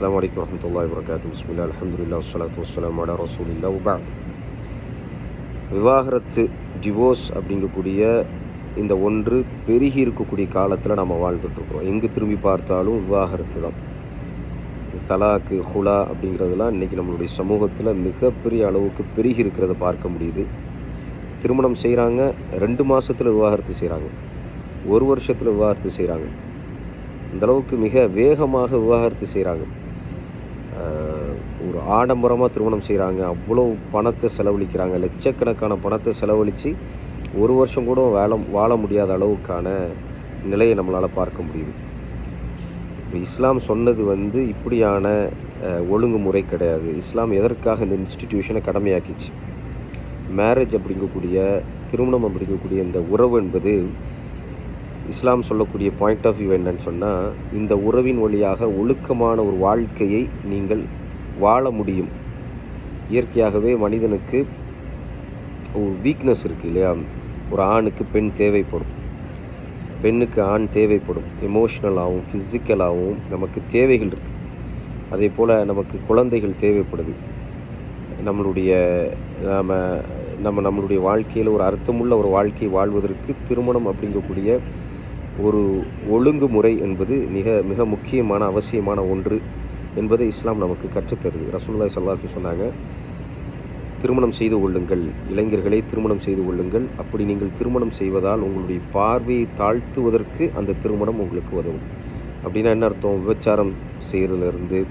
அஸ்லாம் வலைக்கம் வரமத்துல்லா வரகாத்து பிஸ்மில்லா அலமதுல்லா வஸ்லாத்து வஸ்லாம் அலா ரசூலில்லா உபாத் விவாகரத்து டிவோர்ஸ் அப்படிங்கக்கூடிய இந்த ஒன்று பெருகி இருக்கக்கூடிய காலத்தில் நம்ம வாழ்ந்துட்டுருக்குறோம். எங்கே திரும்பி பார்த்தாலும் விவாகரத்து தான். தலாக்கு ஹுலா அப்படிங்கிறதுலாம் இன்றைக்கி நம்மளுடைய சமூகத்தில் மிகப்பெரிய அளவுக்கு பெருகி இருக்கிறத பார்க்க முடியுது. திருமணம் செய்கிறாங்க ரெண்டு மாதத்தில் விவாகரத்து செய்கிறாங்க ஒரு வருஷத்தில் விவாகரத்து செய்கிறாங்க அந்தளவுக்கு மிக வேகமாக விவாகரத்து செய்கிறாங்க ஒரு ஆடம்பரமாக திருமணம் செய்கிறாங்க அவ்வளோ பணத்தை செலவழிக்கிறாங்க. லட்சக்கணக்கான பணத்தை செலவழித்து ஒரு வருஷம் கூட வேலை வாழ முடியாத அளவுக்கான நிலையை நம்மளால் பார்க்க முடியுது. இஸ்லாம் சொன்னது வந்து இப்படியான ஒழுங்குமுறை கிடையாது. இஸ்லாம் எதற்காக இந்த இன்ஸ்டிடியூஷனை கடமையாக்கிச்சு? மேரேஜ் அப்படிங்கக்கூடிய திருமணம் அப்படிங்கக்கூடிய இந்த உறவு என்பது இஸ்லாம் சொல்லக்கூடிய பாயிண்ட் ஆஃப் வியூ என்னன்னு சொன்னால் இந்த உறவின் வழியாக ஒழுக்கமான ஒரு வாழ்க்கையை நீங்கள் வாழ முடியும். இயற்கையாகவே மனிதனுக்கு ஒரு வீக்னஸ் இருக்குது இல்லையா? ஒரு ஆணுக்கு பெண் தேவைப்படும். பெண்ணுக்கு ஆண் தேவைப்படும். எமோஷ்னலாகவும் ஃபிசிக்கலாகவும் நமக்கு தேவைகள் இருக்குது அதே போல் நமக்கு குழந்தைகள் தேவைப்படுது. நம்மளுடைய நாம் நம்ம நம்மளுடைய வாழ்க்கையில் ஒரு அர்த்தமுள்ள ஒரு வாழ்க்கை வாழ்வதற்கு திருமணம் அப்படிங்கக்கூடிய ஒரு ஒழுங்குமுறை என்பது மிக மிக முக்கியமான அவசியமான ஒன்று என்பதை இஸ்லாம் நமக்கு கற்றுத்தருது. ரசூல்லாய் சல்லாஸ் சொன்னாங்க திருமணம் செய்து கொள்ளுங்கள். இளைஞர்களை திருமணம் செய்து கொள்ளுங்கள். அப்படி நீங்கள் திருமணம் செய்வதால் உங்களுடைய பார்வையை தாழ்த்துவதற்கு அந்த திருமணம் உங்களுக்கு உதவும். அப்படின்னா என்ன அர்த்தம்? விபச்சாரம் செய்கிறதுலேருந்து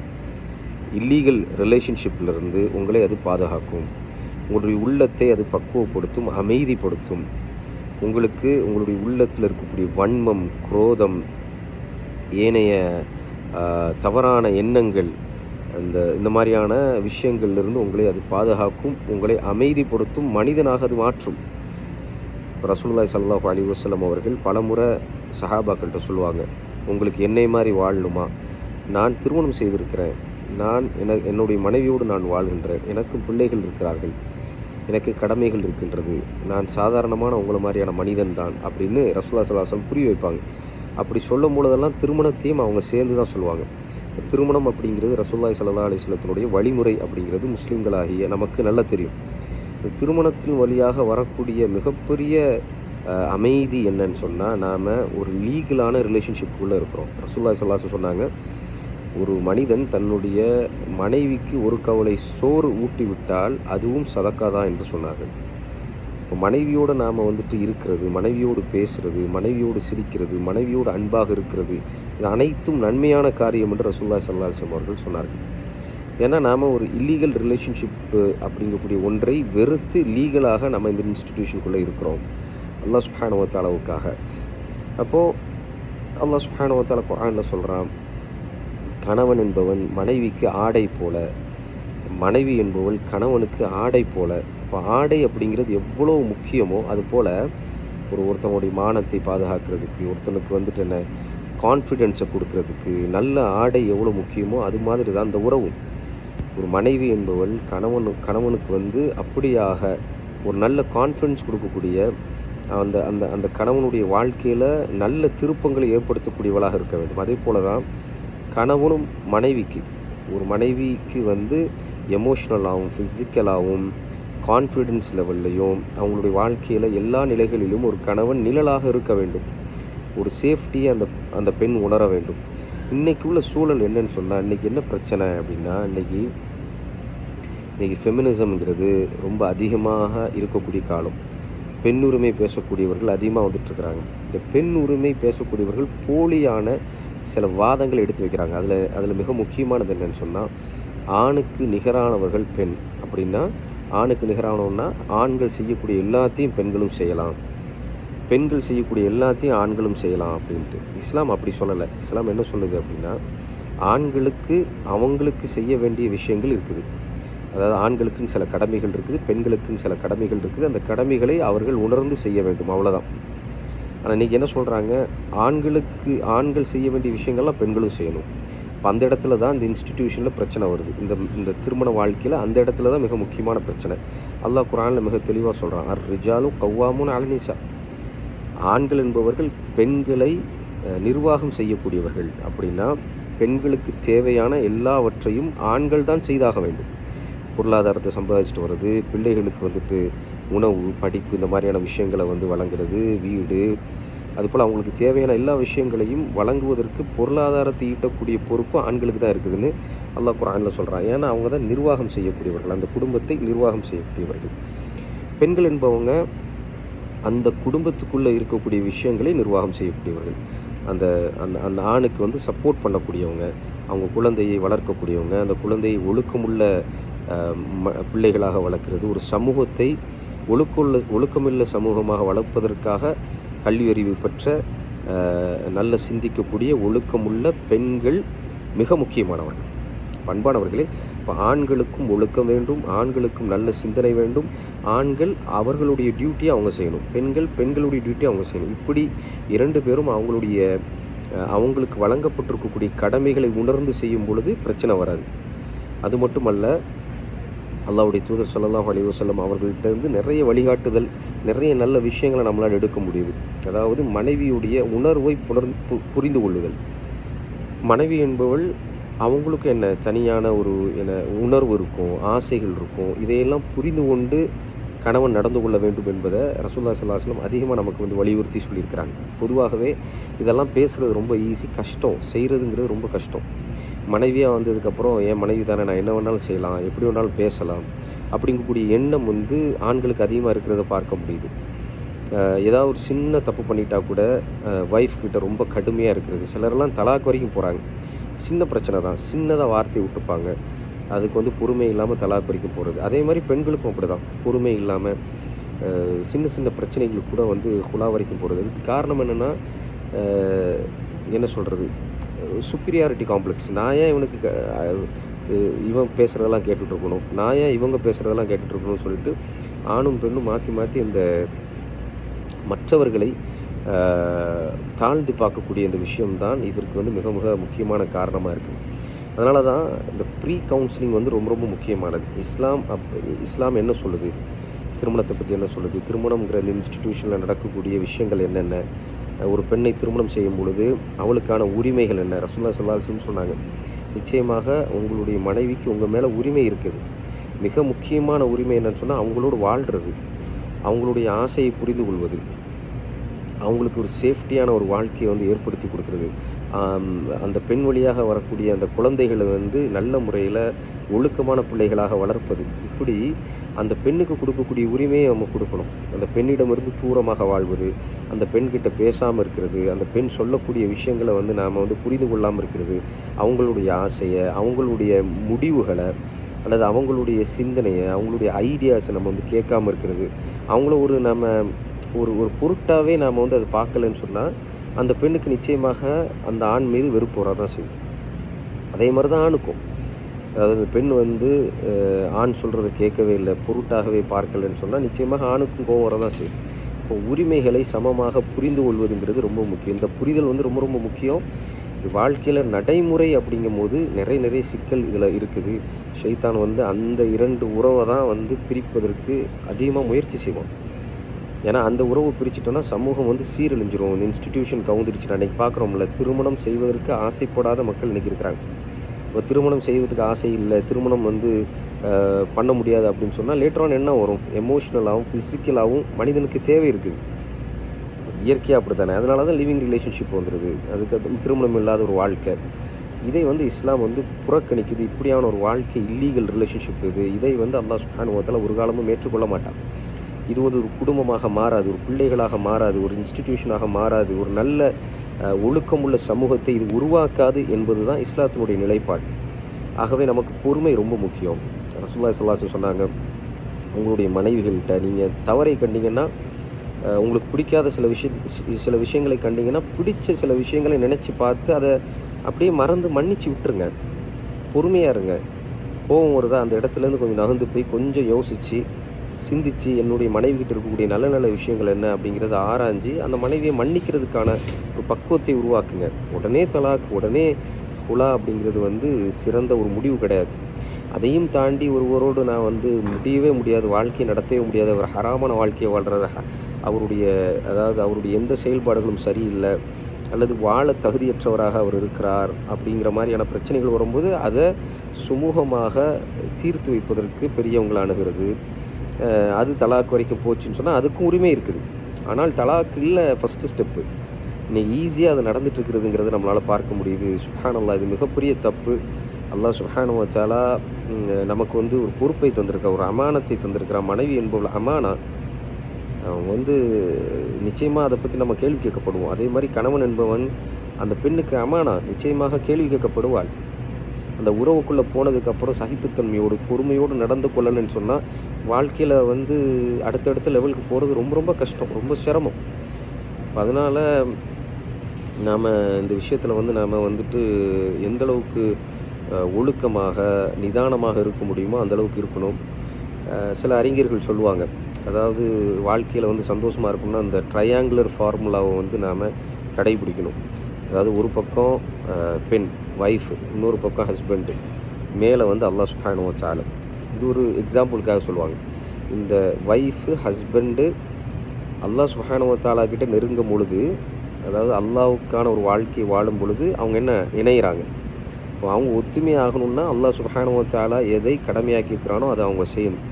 இல்லீகல் ரிலேஷன்ஷிப்லேருந்து உங்களை அது பாதுகாக்கும். உங்களுடைய உள்ளத்தை அது பக்குவப்படுத்தும் அமைதிப்படுத்தும். உங்களுக்கு உங்களுடைய உள்ளத்தில் இருக்கக்கூடிய வன்மம் குரோதம் ஏனைய தவறான எண்ணங்கள் அந்த இந்த மாதிரியான விஷயங்கள்லேருந்து உங்களை அது பாதுகாக்கும் உங்களை அமைதிப்படுத்தும் மனிதனாக அது மாற்றும். ரசூல்லாய் சல்லாஹ் அலி வசலம் அவர்கள் பலமுறை சஹாபாக்கள்கிட்ட சொல்லுவாங்க உங்களுக்கு என்னை மாதிரி வாழணுமா? நான் திருமணம் செய்திருக்கிறேன். நான் என என்னுடைய மனைவியோடு நான் வாழ்கின்றேன். எனக்கும் பிள்ளைகள் இருக்கிறார்கள். எனக்கு கடமைகள் இருக்கின்றது. நான் சாதாரணமான உங்களை மாதிரியான மனிதன் தான் அப்படின்னு ரசூல்லா சலாசம் புரிய வைப்பாங்க. அப்படி சொல்லும் பொழுதெல்லாம் திருமணத்தையும் அவங்க சேர்ந்து தான் சொல்லுவாங்க. திருமணம் அப்படிங்கிறது ரசூல்லாய் சல்லா அலிஸ்லத்தினுடைய வழிமுறை அப்படிங்கிறது முஸ்லீம்களாகிய நமக்கு நல்லா தெரியும். இந்த திருமணத்தின் வழியாக வரக்கூடிய மிகப்பெரிய அமைதி என்னன்னு சொன்னால் நாம் ஒரு லீகலான ரிலேஷன்ஷிப்புக்குள்ளே இருக்கிறோம். ரசூல்லாய் சல்லாசம் சொன்னாங்க ஒரு மனிதன் தன்னுடைய மனைவிக்கு ஒரு கவலை சோறு ஊட்டிவிட்டால் அதுவும் சதக்கா தான் என்று சொன்னார்கள். இப்போ மனைவியோடு நாம் வந்துட்டு இருக்கிறது மனைவியோடு பேசுகிறது மனைவியோடு சிரிக்கிறது மனைவியோடு அன்பாக இருக்கிறது இது அனைத்தும் நன்மையான காரியம் என்று ரசூல்லா சல்லாஹம் அவர்கள் சொன்னார்கள். ஏன்னா நாம் ஒரு இல்லீகல் ரிலேஷன்ஷிப்பு அப்படிங்கக்கூடிய ஒன்றை வெறுத்து லீகலாக நம்ம இந்த இன்ஸ்டிடியூஷனுக்குள்ளே இருக்கிறோம். அல்லா சுஹானுவத்தாலவுக்காக அப்போது அல்லா சுஹானுவத்தால குரானில் சொல்கிறான் கணவன் என்பவன் மனைவிக்கு ஆடை போல. மனைவி என்பவள் கணவனுக்கு ஆடை போல. இப்போ ஆடை அப்படிங்கிறது எவ்வளோ முக்கியமோ அது போல் ஒரு ஒருத்தவங்களுடைய மானத்தை பாதுகாக்கிறதுக்கு ஒருத்தனுக்கு வந்துட்டு என்ன கான்ஃபிடென்ஸை கொடுக்கறதுக்கு நல்ல ஆடை எவ்வளோ முக்கியமோ அது மாதிரி தான் அந்த உறவும். ஒரு மனைவி என்பவள் கணவனு கணவனுக்கு வந்து அப்படியாக ஒரு நல்ல கான்ஃபிடென்ஸ் கொடுக்கக்கூடிய அந்த அந்த அந்த கணவனுடைய வாழ்க்கையில் நல்ல திருப்பங்களை ஏற்படுத்தக்கூடியவளாக இருக்க வேண்டும். அதே போல் தான் கணவனும் மனைவிக்கு. ஒரு மனைவிக்கு வந்து எமோஷ்னலாகவும் ஃபிசிக்கலாகவும் கான்ஃபிடென்ஸ் லெவல்லையும் அவங்களுடைய வாழ்க்கையில் எல்லா நிலைகளிலும் ஒரு கணவன் நிழலாக இருக்க வேண்டும். ஒரு சேஃப்டியை அந்த அந்த பெண் உணர வேண்டும். இன்றைக்கி உள்ள சூழல் என்னன்னு சொன்னால் இன்றைக்கி என்ன பிரச்சனை அப்படின்னா இன்றைக்கி இன்றைக்கி ஃபெமினிசம்ங்கிறது ரொம்ப அதிகமாக இருக்கக்கூடிய காலம். பெண் உரிமை பேசக்கூடியவர்கள் அதிகமாக வந்துட்டுருக்குறாங்க இந்த பெண் உரிமை பேசக்கூடியவர்கள் போலியான சில வாதங்கள் எடுத்து வைக்கிறாங்க. அதில் அதில் மிக முக்கியமானது என்னென்னு சொன்னால் ஆணுக்கு நிகரானவர்கள் பெண். அப்படின்னா ஆணுக்கு நிகரானவன்னா ஆண்கள் செய்யக்கூடிய எல்லாத்தையும் பெண்களும் செய்யலாம். பெண்கள் செய்யக்கூடிய எல்லாத்தையும் ஆண்களும் செய்யலாம் அப்படின்ட்டு. இஸ்லாம் அப்படி சொல்லலை. இஸ்லாம் என்ன சொல்லுது அப்படின்னா ஆண்களுக்கு அவங்களுக்கு செய்ய வேண்டிய விஷயங்கள் இருக்குது. அதாவது ஆண்களுக்குன்னு சில கடமைகள் இருக்குது பெண்களுக்குன்னு சில கடமைகள் இருக்குது. அந்த கடமைகளை அவர்கள் உணர்ந்து செய்ய வேண்டும். அவ்வளோதான் ஆனால் இன்றைக்கி என்ன சொல்கிறாங்க ஆண்களுக்கு ஆண்கள் செய்ய வேண்டிய விஷயங்கள்லாம் பெண்களும் செய்யணும். இப்போ அந்த இடத்துல தான் இந்த இன்ஸ்டிடியூஷனில் பிரச்சனை வருது. இந்த இந்த திருமண வாழ்க்கையில் அந்த இடத்துல தான் மிக முக்கியமான பிரச்சனை. அல்லாஹ் குரானில் மிக தெளிவாக சொல்கிறான் அர் ரிஜாலும் கவ்வாமும் அலனிசா ஆண்கள் என்பவர்கள் பெண்களை நிர்வாகம் செய்யக்கூடியவர்கள். அப்படின்னா பெண்களுக்கு தேவையான எல்லாவற்றையும் ஆண்கள் தான் செய்தாக வேண்டும். பொருளாதாரத்தை சம்பாதிச்சுட்டு வர்றது பிள்ளைகளுக்கு வந்துட்டு உணவு படிப்பு இந்த மாதிரியான விஷயங்களை வந்து வழங்குறது வீடு. அதுபோல் அவங்களுக்கு தேவையான எல்லா விஷயங்களையும் வழங்குவதற்கு பொருளாதாரத்தை ஈட்டக்கூடிய பொறுப்பு ஆண்களுக்கு தான் இருக்குதுன்னு அல்லாஹ் குரானில் சொல்கிறாங்க ஏன்னா அவங்க தான் நிர்வாகம் செய்யக்கூடியவர்கள். அந்த குடும்பத்தை நிர்வாகம் செய்யக்கூடியவர்கள். பெண்கள் என்பவங்க அந்த குடும்பத்துக்குள்ளே இருக்கக்கூடிய விஷயங்களை நிர்வாகம் செய்யக்கூடியவர்கள். அந்த அந்த அந்த ஆணுக்கு வந்து சப்போர்ட் பண்ணக்கூடியவங்க அவங்க குழந்தையை வளர்க்கக்கூடியவங்க அந்த குழந்தையை ஒழுக்கமுள்ள ம பிள்ளைகளாக வளர்க்கிறது. ஒரு சமூகத்தை ஒழுக்குள்ள ஒழுக்கமில்ல சமூகமாக வளர்ப்பதற்காக கல்வியறிவு பெற்ற நல்ல சிந்திக்கக்கூடிய ஒழுக்கமுள்ள பெண்கள் மிக முக்கியமானவர்கள். பண்பானவர்களே இப்போ ஆண்களுக்கும் ஒழுக்கம் வேண்டும் ஆண்களுக்கும் நல்ல சிந்தனை வேண்டும். ஆண்கள் அவர்களுடைய டியூட்டியை அவங்க செய்யணும். பெண்கள் பெண்களுடைய டியூட்டி அவங்க செய்யணும். இப்படி இரண்டு பேரும் அவங்களுடைய அவங்களுக்கு வழங்கப்பட்டிருக்கக்கூடிய கடமைகளை உணர்ந்து செய்யும் பொழுது பிரச்சனை வராது. அது மட்டுமல்ல அல்லாவுடைய தூதர் ஸல்லல்லாஹு அலிவசல்லம் வஸல்லம் அவர்கள்ட்ட இருந்து நிறைய வழிகாட்டுதல் நிறைய நல்ல விஷயங்களை நம்மளால் எடுக்க முடியுது. அதாவது மனைவியுடைய உணர்வை புணர் பு- புரிந்து கொள்ளுதல். மனைவி என்பவள் அவங்களுக்கு என்ன தனியான ஒரு என்ன உணர்வு இருக்கும் ஆசைகள் இருக்கும். இதையெல்லாம் புரிந்து கொண்டு கணவன் நடந்து கொள்ள வேண்டும் என்பதை ரசூல்லா சல்லாஹ்லம் அதிகமாக நமக்கு வந்து வலியுறுத்தி சொல்லியிருக்கிறாங்க. பொதுவாகவே இதெல்லாம் பேசுகிறது ரொம்ப ஈஸி கஷ்டம். செய்கிறதுங்கிறது ரொம்ப கஷ்டம். மனைவியாக வந்ததுக்கப்புறம் என் மனைவி தானே நான் என்ன வேணாலும் செய்யலாம் எப்படி வேணாலும் பேசலாம் அப்படிங்கக்கூடிய எண்ணம் வந்து ஆண்களுக்கு அதிகமாக இருக்கிறத பார்க்க முடியுது. ஏதாவது ஒரு சின்ன தப்பு பண்ணிட்டா கூட ஒய்ஃப் கிட்ட ரொம்ப கடுமையாக இருக்கிறது. சிலரெல்லாம் தலாக் வரைக்கும் போகிறாங்க சின்ன பிரச்சனை தான். சின்னதாக வார்த்தை விட்டுப்பாங்க. அதுக்கு வந்து பொறுமை இல்லாமல் தலாக் வரைக்கும் போகிறது அதே மாதிரி பெண்களுக்கும் அப்படி தான் பொறுமை இல்லாமல் சின்ன சின்ன பிரச்சனைகளுக்கு கூட வந்து ஹுலா வரைக்கும் போகிறது அதுக்கு காரணம் என்னென்னா என்ன சொல்கிறது சுப்பீரியாரிட்டி காம்ப்ளெக்ஸ் நான் ஏன் இவனுக்கு இவன் பேசுகிறதெல்லாம் கேட்டுட்ருக்கணும் நான் ஏன் இவங்க பேசுகிறதெல்லாம் கேட்டுட்ருக்கணும்னு சொல்லிட்டு ஆணும் பெண்ணும் மாற்றி மாற்றி இந்த மற்றவர்களை தாழ்ந்து பார்க்கக்கூடிய இந்த விஷயம்தான் இதற்கு வந்து மிக மிக முக்கியமான காரணமாக இருக்குது அதனால தான் இந்த ப்ரீ கவுன்சிலிங் வந்து ரொம்ப ரொம்ப முக்கியமானது. இஸ்லாம் அப் இஸ்லாம் என்ன சொல்லுது? திருமணத்தை பற்றி என்ன சொல்லுது? திருமணங்கிற இந்த இன்ஸ்டிடியூஷனில் நடக்கக்கூடிய விஷயங்கள் என்னென்ன? ஒரு பெண்ணை திருமணம் செய்யும் பொழுது அவளுக்கான உரிமைகள் என்ன? ரசுல்லா சல்லாஹம் சொன்னாங்க நிச்சயமாக உங்களுடைய மனைவிக்கு உங்கள் மேலே உரிமை இருக்குது. மிக முக்கியமான உரிமை என்னன்னு சொன்னால் அவங்களோடு வாழ்கிறது அவங்களுடைய ஆசையை புரிந்து கொள்வது அவங்களுக்கு ஒரு சேஃப்டியான ஒரு வாழ்க்கையை வந்து ஏற்படுத்தி கொடுக்குறது. அந்த பெண் வழியாக வரக்கூடிய அந்த குழந்தைகளை வந்து நல்ல முறையில் ஒழுக்கமான பிள்ளைகளாக வளர்ப்பது. இப்படி அந்த பெண்ணுக்கு கொடுக்கக்கூடிய உரிமையை நம்ம கொடுக்கணும். அந்த பெண்ணிடமிருந்து தூரமாக வாழ்வது அந்த பெண்கிட்ட பேசாமல் இருக்கிறது அந்த பெண் சொல்லக்கூடிய விஷயங்களை வந்து நாம் வந்து புரிந்து கொள்ளாமல் இருக்கிறது அவங்களுடைய ஆசையை அவங்களுடைய முடிவுகளை அல்லது அவங்களுடைய சிந்தனையை அவங்களுடைய ஐடியாஸை நம்ம வந்து கேட்காம இருக்கிறது. அவங்கள ஒரு நம்ம ஒரு ஒரு பொருட்டாகவே நாம் வந்து அதை பார்க்கலன்னு சொன்னால் அந்த பெண்ணுக்கு நிச்சயமாக அந்த ஆண் மீது வெறுப்பு வர தான் செய்யும். அதே மாதிரி தான் ஆணுக்கும். அதாவது பெண் வந்து ஆண் சொல்கிறத கேட்கவே இல்லை பொருட்டாகவே பார்க்கலன்னு சொன்னால் நிச்சயமாக ஆணுக்கும் கோவம் வரதான் செய்யும். இப்போ உரிமைகளை சமமாக புரிந்து கொள்வதுங்கிறது ரொம்ப முக்கியம். இந்த புரிதல் வந்து ரொம்ப ரொம்ப முக்கியம். வாழ்க்கையில் நடைமுறை அப்படிங்கும்போது நிறைய நிறைய சிக்கல் இதில் இருக்குது. ஷைத்தான் வந்து அந்த இரண்டு உறவை தான் வந்து பிரிப்பதற்கு அதிகமாக முயற்சி செய்வோம் ஏன்னா அந்த உறவு பிரிச்சுட்டோன்னா சமூகம் வந்து சீரழிஞ்சிரும். இந்த இன்ஸ்டிடியூஷன் கவுந்துருச்சு அன்றைக்கி பார்க்குறோம்ல திருமணம் செய்வதற்கு ஆசைப்படாத மக்கள் இன்றைக்கி இருக்கிறாங்க. இப்போ திருமணம் செய்வதுக்கு ஆசை இல்லை திருமணம் வந்து பண்ண முடியாது அப்படின்னு சொன்னால் லேட்டரான் என்ன வரும்? எமோஷ்னலாகவும் ஃபிசிக்கலாகவும் மனிதனுக்கு தேவை இருக்குது. இயற்கையாக அப்படி தானே அதனால தான் லிவிங் ரிலேஷன்ஷிப் வந்துடுது அதுக்கு அது திருமணம் இல்லாத ஒரு வாழ்க்கை. இதை வந்து இஸ்லாம் வந்து புறக்கணிக்குது. இப்படியான ஒரு வாழ்க்கை இல்லீகல் ரிலேஷன்ஷிப் இது. இதை வந்து அல்லா சுஹானுவத்தில் ஒரு காலமும் ஏற்றுக்கொள்ள மாட்டான். இது வந்து ஒரு குடும்பமாக மாறாது ஒரு பிள்ளைகளாக மாறாது ஒரு இன்ஸ்டிடியூஷனாக மாறாது ஒரு நல்ல ஒழுக்கமுள்ள சமூகத்தை இது உருவாக்காது என்பது தான் இஸ்லாத்தினுடைய நிலைப்பாடு. ஆகவே நமக்கு பொறுமை ரொம்ப முக்கியம். ரசுல்லா சொல்லாசு சொன்னாங்க உங்களுடைய மனைவிகள்கிட்ட நீங்கள் தவறை கண்டிங்கன்னா உங்களுக்கு பிடிக்காத சில விஷய சில விஷயங்களை கண்டிங்கன்னா பிடிச்ச சில விஷயங்களை நினச்சி பார்த்து அதை அப்படியே மறந்து மன்னிச்சு விட்டுருங்க. பொறுமையாக இருங்க. கோபம் வருதா? அந்த இடத்துலேருந்து கொஞ்சம் நகர்ந்து போய் கொஞ்சம் யோசித்து சிந்திச்சு என்னுடைய மனைவிகிட்ட இருக்கக்கூடிய நல்ல நல்ல விஷயங்கள் என்ன அப்படிங்கிறத ஆராய்ஞ்சு அந்த மனைவியை மன்னிக்கிறதுக்கான ஒரு பக்குவத்தை உருவாக்குங்க. உடனே தலாக் உடனே ஃபுலா அப்படிங்கிறது வந்து சிறந்த ஒரு முடிவு கிடையாது. அதையும் தாண்டி ஒருவரோடு நான் வந்து முடியவே முடியாது வாழ்க்கையை நடத்தவே முடியாது. அவர் ஹராமான வாழ்க்கையை வாழ்கிறத அவருடைய அதாவது அவருடைய எந்த செயல்பாடுகளும் சரியில்லை. அல்லது வாழ தகுதியற்றவராக அவர் இருக்கிறார் அப்படிங்கிற மாதிரியான பிரச்சனைகள் வரும்போது அதை சுமூகமாக தீர்த்து வைப்பதற்கு பெரியவங்களை அணுகிறது அது தலாக் வரைக்கும் போச்சுன்னு சொன்னால் அதுக்கும் உரிமை இருக்குது. ஆனால் தலாக் இல்லை ஃபஸ்ட்டு ஸ்டெப்பு இன்னைக்கு ஈஸியாக அது நடந்துட்டு இருக்கிறதுங்கிறது நம்மளால் பார்க்க முடியுது. சுஹானல்லா இது மிகப்பெரிய தப்பு. அல்லா சுஹானு வச்சாலா நமக்கு வந்து ஒரு பொறுப்பை தந்திருக்கா ஒரு அமானத்தை தந்திருக்கிறா மனைவி என்பவள் அமானா அவன் வந்து நிச்சயமாக அதை பற்றி நம்ம கேள்வி கேட்கப்படுவோம். அதே மாதிரி கணவன் என்பவன் அந்த பெண்ணுக்கு அமானா நிச்சயமாக கேள்வி கேட்கப்படுவாள். அந்த உறவுக்குள்ளே போனதுக்கப்புறம் சகிப்புத்தன்மையோடு பொறுமையோடு நடந்து கொள்ளணும்னு சொன்னால் வாழ்க்கையில் வந்து அடுத்தடுத்த லெவலுக்கு போகிறது ரொம்ப ரொம்ப கஷ்டம் ரொம்ப சிரமம். அதனால் நாம் இந்த விஷயத்தில் வந்து நாம் வந்துட்டு எந்தளவுக்கு ஒழுக்கமாக நிதானமாக இருக்க முடியுமோ அந்த அளவுக்கு இருக்கணும். சில அறிஞர்கள் சொல்லுவாங்க. அதாவது வாழ்க்கையில் வந்து சந்தோஷமாக இருக்கணும்னா அந்த ட்ரையாங்குலர் ஃபார்முலாவை வந்து நாம் கடைபிடிக்கணும். அதாவது ஒரு பக்கம் பெண். ஒய்ஃபு இன்னொரு பக்கம் ஹஸ்பண்டு மேலே வந்து அல்லாஹ் சுஹானு வச்சால இது ஒரு எக்ஸாம்பிளுக்காக சொல்லுவாங்க. இந்த ஒய்ஃபு ஹஸ்பண்டு அல்லாஹ் சுஹானுவத்தாலா கிட்டே நெருங்கும் பொழுது அதாவது அல்லாவுக்கான ஒரு வாழ்க்கையை வாழும் பொழுது அவங்க என்ன இணையிறாங்க? இப்போ அவங்க ஒத்துமை ஆகணும்னா அல்லாஹ் சுஹானுவத்தாலா எதை கடமையாக்கியிருக்கிறானோ அதை அவங்க செய்யணும்.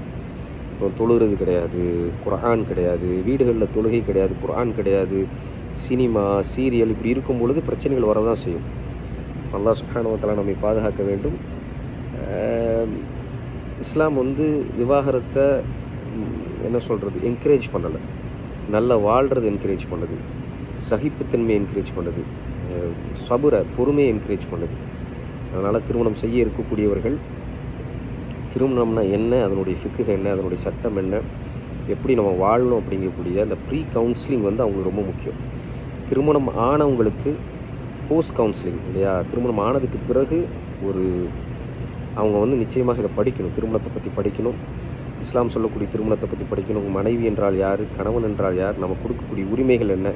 இப்போ தொழுகிறது கிடையாது குரான் கிடையாது வீடுகளில் தொழுகை கிடையாது குரான் கிடையாது சினிமா சீரியல் இப்படி இருக்கும் பொழுது பிரச்சனைகள் வரதான் செய்யும். அல்லா சுஹானுவத்தாலா நம்மை பாதுகாக்க வேண்டும். இஸ்லாம் வந்து விவாகரத்தை என்ன சொல்கிறது என்கரேஜ் பண்ணலை. நல்லா வாழ்கிறது என்கரேஜ் பண்ணுது. சகிப்புத்தன்மையை என்கரேஜ் பண்ணுது. அஹ் சபுரை பொறுமையை என்கரேஜ் பண்ணுது. அதனால் திருமணம் செய்ய இருக்கக்கூடியவர்கள் திருமணம்னா என்ன அதனுடைய ஃபிக்கு என்ன அதனுடைய சட்டம் என்ன எப்படி நம்ம வாழணும் அப்படிங்கக்கூடிய அந்த ப்ரீ கவுன்சிலிங் வந்து அவங்களுக்கு ரொம்ப முக்கியம். திருமணம் ஆனவங்களுக்கு போஸ்ட் கவுன்சிலிங் இல்லையா? திருமணம் ஆனதுக்கு பிறகு ஒரு அவங்க வந்து நிச்சயமாக இதை படிக்கணும். திருமணத்தை பற்றி படிக்கணும். இஸ்லாம் சொல்லக்கூடிய திருமணத்தை பற்றி படிக்கணும். மனைவி என்றால் யார்? கணவன் என்றால் யார்? நம்ம கொடுக்கக்கூடிய உரிமைகள் என்ன?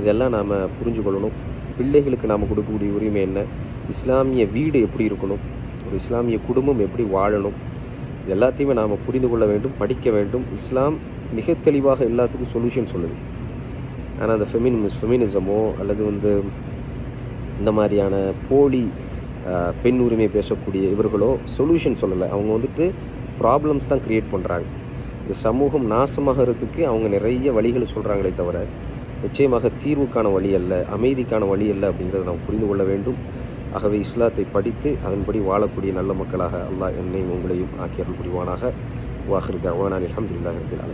இதெல்லாம் நாம் புரிஞ்சு கொள்ளணும் பிள்ளைகளுக்கு நாம் கொடுக்கக்கூடிய உரிமை என்ன? இஸ்லாமிய வீடு எப்படி இருக்கணும்? ஒரு இஸ்லாமிய குடும்பம் எப்படி வாழணும்? இது எல்லாத்தையுமே நாம் புரிந்து கொள்ள வேண்டும் படிக்க வேண்டும். இஸ்லாம் மிக தெளிவாக எல்லாத்துக்கும் சொல்யூஷன் சொல்லுது. ஆனால் அந்த ஃபெமினிஸ் ஃபெமினிசமோ அல்லது வந்து இந்த மாதிரியான போலி பெண் உரிமை பேசக்கூடிய இவர்களோ சொல்யூஷன் சொல்லலை. அவங்க வந்துட்டு ப்ராப்ளம்ஸ் தான் க்ரியேட் பண்ணுறாங்க இந்த சமூகம் நாசமாகிறதுக்கு அவங்க நிறைய வழிகளை சொல்கிறாங்களே தவிர நிச்சயமாக தீர்வுக்கான வழி அல்ல அமைதிக்கான வழி அல்ல அப்படிங்கிறத நாம் புரிந்து கொள்ள வேண்டும். ஆகவே இஸ்லாத்தை படித்து அதன்படி வாழக்கூடிய நல்ல மக்களாக அல்லாஹ் என்னையும் உங்களையும் ஆக்கியர்கள் புரிவானாக வாஹிர் தவானான் அலமதுல்லாஹ் ரபில்